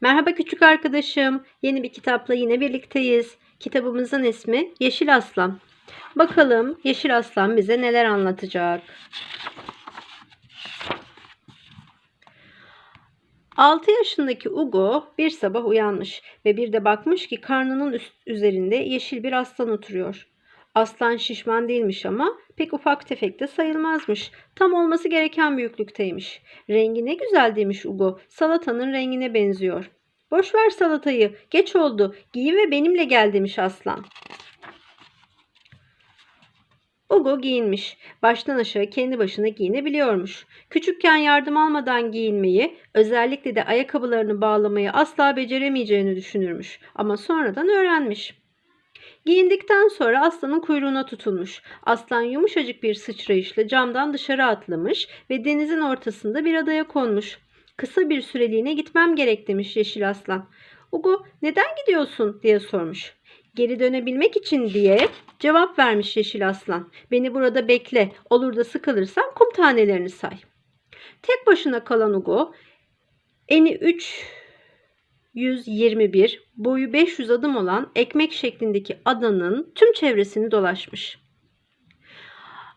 Merhaba küçük arkadaşım. Yeni bir kitapla yine birlikteyiz. Kitabımızın ismi Yeşil Aslan. Bakalım Yeşil Aslan bize neler anlatacak. 6 yaşındaki Ugo bir sabah uyanmış ve bir de bakmış ki karnının üst üzerinde yeşil bir aslan oturuyor. Aslan şişman değilmiş ama pek ufak tefek de sayılmazmış. Tam olması gereken büyüklükteymiş. Rengi ne güzel demiş Ugo. Salatanın rengine benziyor. Boş ver salatayı. Geç oldu. Giyin ve benimle gel demiş aslan. Ugo giyinmiş. Baştan aşağı kendi başına giyinebiliyormuş. Küçükken yardım almadan giyinmeyi, özellikle de ayakkabılarını bağlamayı asla beceremeyeceğini düşünürmüş. Ama sonradan öğrenmiş. Giyindikten sonra aslanın kuyruğuna tutulmuş. Aslan yumuşacık bir sıçrayışla camdan dışarı atlamış ve denizin ortasında bir adaya konmuş. Kısa bir süreliğine gitmem gerek demiş Yeşil Aslan. Ugo neden gidiyorsun diye sormuş. Geri dönebilmek için diye cevap vermiş Yeşil Aslan. Beni burada bekle. Olur da sıkılırsan kum tanelerini say. Tek başına kalan Ugo eni 3 121, boyu 500 adım olan ekmek şeklindeki adanın tüm çevresini dolaşmış.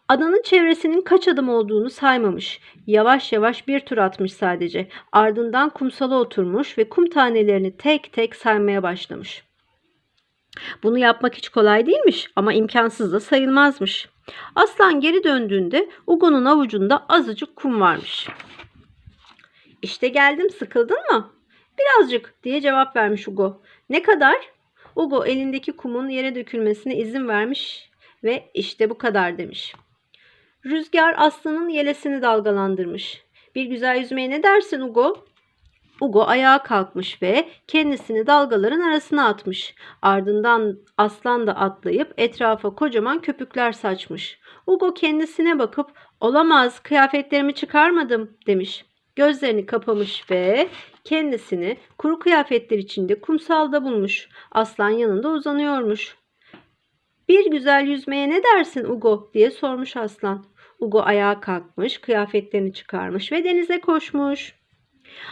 Adanın çevresinin kaç adım olduğunu saymamış. Yavaş yavaş bir tur atmış sadece. Ardından kumsala oturmuş ve kum tanelerini tek tek saymaya başlamış. Bunu yapmak hiç kolay değilmiş ama imkansız da sayılmazmış. Aslan geri döndüğünde Ugo'nun avucunda azıcık kum varmış. İşte geldim sıkıldın mı? Birazcık diye cevap vermiş Ugo. Ne kadar? Ugo elindeki kumun yere dökülmesine izin vermiş ve işte bu kadar demiş. Rüzgar aslanın yelesini dalgalandırmış. Bir güzel yüzmeye ne dersin Ugo? Ugo ayağa kalkmış ve kendisini dalgaların arasına atmış. Ardından aslan da atlayıp etrafa kocaman köpükler saçmış. Ugo kendisine bakıp olamaz kıyafetlerimi çıkarmadım demiş. Gözlerini kapamış ve kendisini kuru kıyafetler içinde kumsalda bulmuş. Aslan yanında uzanıyormuş. Bir güzel yüzmeye ne dersin Ugo diye sormuş aslan. Ugo ayağa kalkmış, kıyafetlerini çıkarmış ve denize koşmuş.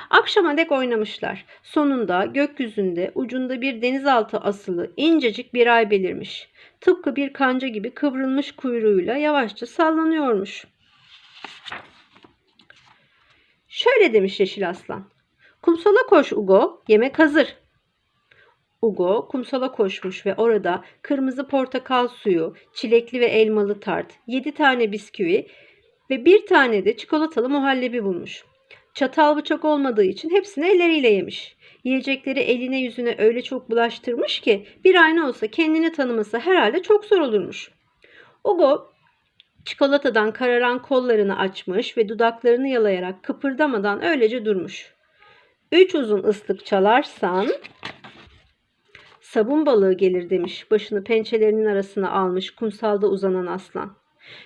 Akşama dek oynamışlar. Sonunda gökyüzünde ucunda bir denizaltı asılı incecik bir ay belirmiş. Tıpkı bir kanca gibi kıvrılmış kuyruğuyla yavaşça sallanıyormuş. Şöyle demiş Yeşil Aslan. Kumsala koş Ugo, yemek hazır. Ugo kumsala koşmuş ve orada kırmızı portakal suyu, çilekli ve elmalı tart, yedi tane bisküvi ve bir tane de çikolatalı muhallebi bulmuş. Çatal bıçak olmadığı için hepsini elleriyle yemiş. Yiyecekleri eline yüzüne öyle çok bulaştırmış ki bir ayna olsa kendini tanıması herhalde çok zor olurmuş. Ugo çikolatadan kararan kollarını açmış ve dudaklarını yalayarak kıpırdamadan öylece durmuş. Üç uzun ıslık çalarsan sabun balığı gelir demiş başını pençelerinin arasına almış kumsalda uzanan aslan.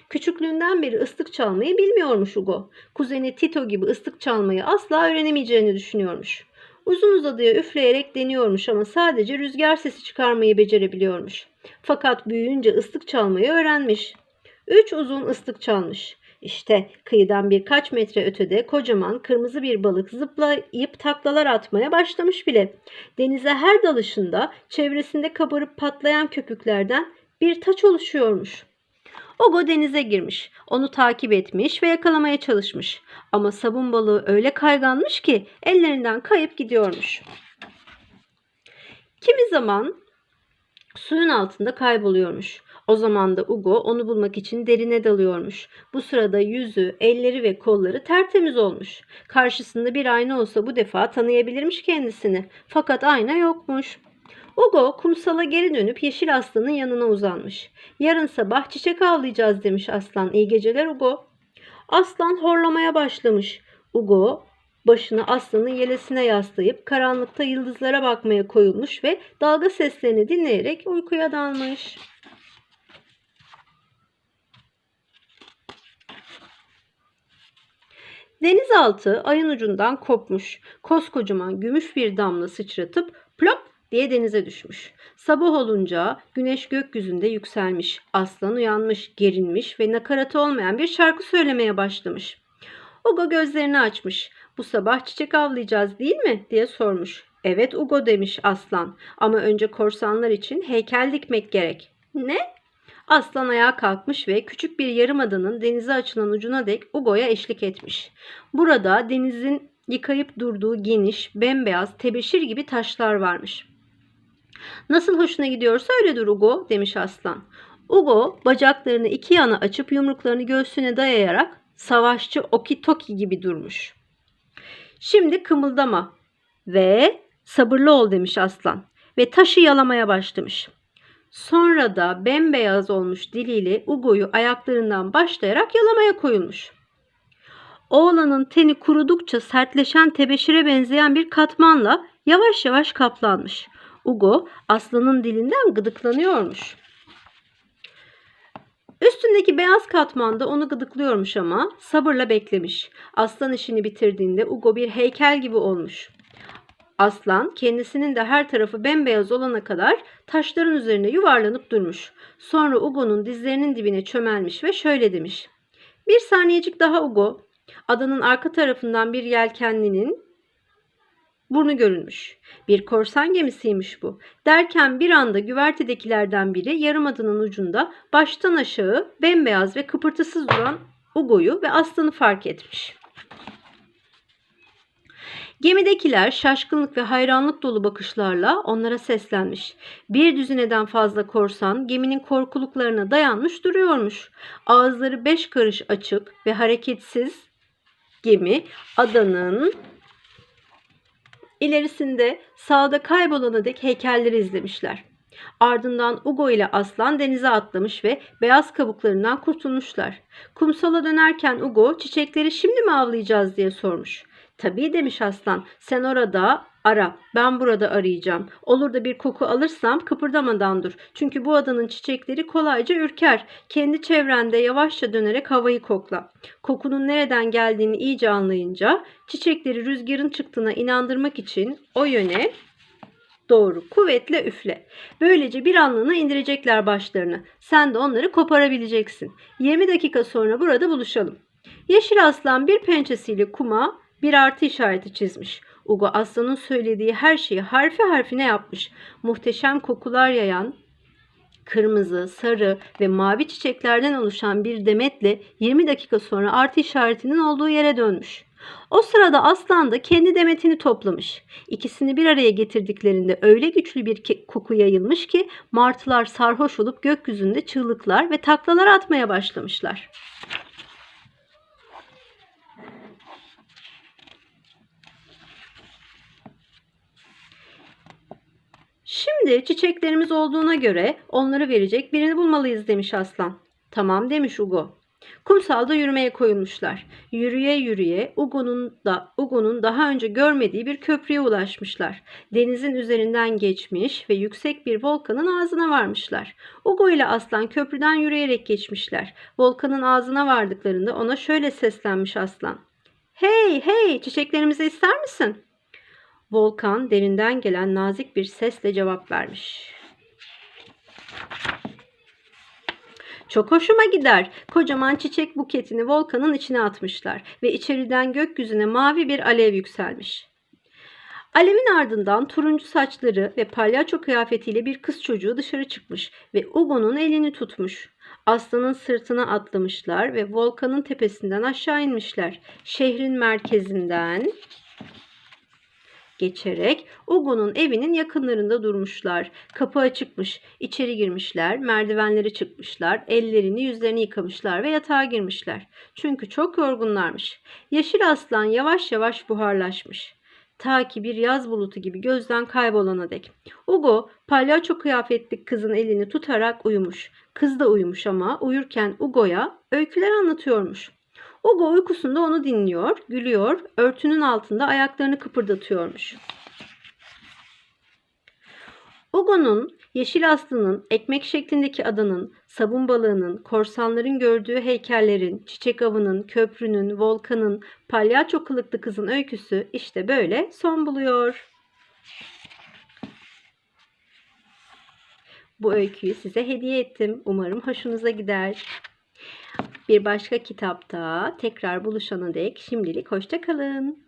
Küçüklüğünden beri ıslık çalmayı bilmiyormuş Ugo. Kuzeni Tito gibi ıslık çalmayı asla öğrenemeyeceğini düşünüyormuş. Uzun uzadıya üfleyerek deniyormuş ama sadece rüzgar sesi çıkarmayı becerebiliyormuş. Fakat büyüyünce ıslık çalmayı öğrenmiş. Üç uzun ıslık çalmış. İşte kıyıdan birkaç metre ötede kocaman kırmızı bir balık zıplayıp taklalar atmaya başlamış bile. Denize her dalışında çevresinde kabarıp patlayan köpüklerden bir taç oluşuyormuş. Ogo denize girmiş. Onu takip etmiş ve yakalamaya çalışmış. Ama sabun balığı öyle kayganmış ki ellerinden kayıp gidiyormuş. Kimi zaman suyun altında kayboluyormuş. O zaman da Ugo onu bulmak için derine dalıyormuş. Bu sırada yüzü, elleri ve kolları tertemiz olmuş. Karşısında bir ayna olsa bu defa tanıyabilirmiş kendisini. Fakat ayna yokmuş. Ugo kumsala geri dönüp yeşil aslanın yanına uzanmış. Yarın sabah çiçek avlayacağız demiş aslan. İyi geceler Ugo. Aslan horlamaya başlamış. Ugo başını aslanın yelesine yaslayıp karanlıkta yıldızlara bakmaya koyulmuş ve dalga seslerini dinleyerek uykuya dalmış. Denizaltı ayın ucundan kopmuş. Koskocaman gümüş bir damla sıçratıp plop diye denize düşmüş. Sabah olunca güneş gökyüzünde yükselmiş. Aslan uyanmış, gerinmiş ve nakaratı olmayan bir şarkı söylemeye başlamış. Ugo gözlerini açmış. Bu sabah çiçek avlayacağız değil mi diye sormuş. Evet Ugo demiş aslan ama önce korsanlar için heykel dikmek gerek. Ne? Aslan ayağa kalkmış ve küçük bir yarımadanın denize açılan ucuna dek Ugo'ya eşlik etmiş. Burada denizin yıkayıp durduğu geniş, bembeyaz, tebeşir gibi taşlar varmış. Nasıl hoşuna gidiyorsa öyle dur Ugo demiş aslan. Ugo bacaklarını iki yana açıp yumruklarını göğsüne dayayarak savaşçı okitoki gibi durmuş. Şimdi kımıldama ve sabırlı ol demiş aslan ve taşı yalamaya başlamış. Sonra da bembeyaz olmuş diliyle Ugo'yu ayaklarından başlayarak yalamaya koyulmuş. Oğlanın teni kurudukça sertleşen tebeşire benzeyen bir katmanla yavaş yavaş kaplanmış. Ugo aslanın dilinden gıdıklanıyormuş. Üstündeki beyaz katman da onu gıdıklıyormuş ama sabırla beklemiş. Aslan işini bitirdiğinde Ugo bir heykel gibi olmuş. Aslan kendisinin de her tarafı bembeyaz olana kadar taşların üzerine yuvarlanıp durmuş. Sonra Ugo'nun dizlerinin dibine çömelmiş ve şöyle demiş. Bir saniyecik daha Ugo. Adanın arka tarafından bir yelkenlinin burnu görünmüş. Bir korsan gemisiymiş bu. Derken bir anda güvertedekilerden biri yarımadının ucunda baştan aşağı bembeyaz ve kıpırtısız duran Ugo'yu ve aslanı fark etmiş. Gemidekiler şaşkınlık ve hayranlık dolu bakışlarla onlara seslenmiş. Bir düzineden fazla korsan geminin korkuluklarına dayanmış duruyormuş. Ağızları beş karış açık ve hareketsiz gemi adanın ilerisinde sağda kaybolana dek heykelleri izlemişler. Ardından Ugo ile aslan denize atlamış ve beyaz kabuklarından kurtulmuşlar. Kumsala dönerken Ugo çiçekleri şimdi mi avlayacağız diye sormuş. Tabii demiş aslan. Sen orada ara. Ben burada arayacağım. Olur da bir koku alırsam kıpırdamadan dur. Çünkü bu adanın çiçekleri kolayca ürker. Kendi çevrende yavaşça dönerek havayı kokla. Kokunun nereden geldiğini iyice anlayınca çiçekleri rüzgarın çıktığına inandırmak için o yöne doğru kuvvetle üfle. Böylece bir anlığına indirecekler başlarını. Sen de onları koparabileceksin. 20 dakika sonra burada buluşalım. Yeşil aslan bir pençesiyle kuma bir artı işareti çizmiş. Ugo aslanın söylediği her şeyi harfi harfine yapmış. Muhteşem kokular yayan kırmızı, sarı ve mavi çiçeklerden oluşan bir demetle 20 dakika sonra artı işaretinin olduğu yere dönmüş. O sırada aslan da kendi demetini toplamış. İkisini bir araya getirdiklerinde öyle güçlü bir koku yayılmış ki martılar sarhoş olup gökyüzünde çığlıklar ve taklalar atmaya başlamışlar. Şimdi çiçeklerimiz olduğuna göre onları verecek birini bulmalıyız demiş aslan. Tamam demiş Ugo. Kumsalda yürümeye koyulmuşlar. Yürüye yürüye Ugo'nun da Ugo'nun daha önce görmediği bir köprüye ulaşmışlar. Denizin üzerinden geçmiş ve yüksek bir volkanın ağzına varmışlar. Ugo ile aslan köprüden yürüyerek geçmişler. Volkanın ağzına vardıklarında ona şöyle seslenmiş aslan. Hey hey çiçeklerimizi ister misin? Volkan derinden gelen nazik bir sesle cevap vermiş. Çok hoşuma gider. Kocaman çiçek buketini volkanın içine atmışlar ve içeriden gökyüzüne mavi bir alev yükselmiş. Alevin ardından turuncu saçları ve palyaço kıyafetiyle bir kız çocuğu dışarı çıkmış ve Ugo'nun elini tutmuş. Aslanın sırtına atlamışlar ve volkanın tepesinden aşağı inmişler. Şehrin merkezinden geçerek Ugo'nun evinin yakınlarında durmuşlar. Kapı açıkmış. İçeri girmişler, merdivenleri çıkmışlar, ellerini yüzlerini yıkamışlar ve yatağa girmişler. Çünkü çok yorgunlarmış. Yeşil aslan yavaş yavaş buharlaşmış. Ta ki bir yaz bulutu gibi gözden kaybolana dek. Ugo palyaço kıyafetli kızın elini tutarak uyumuş. Kız da uyumuş ama uyurken Ugo'ya öyküler anlatıyormuş. Ugo uykusunda onu dinliyor, gülüyor, örtünün altında ayaklarını kıpırdatıyormuş. Ugo'nun, yeşil aslının, ekmek şeklindeki adanın, sabun balığının, korsanların gördüğü heykellerin, çiçek avının, köprünün, volkanın, palyaço kılıklı kızın öyküsü işte böyle son buluyor. Bu öyküyü size hediye ettim. Umarım hoşunuza gider. Bir başka kitapta tekrar buluşana dek şimdilik hoşça kalın.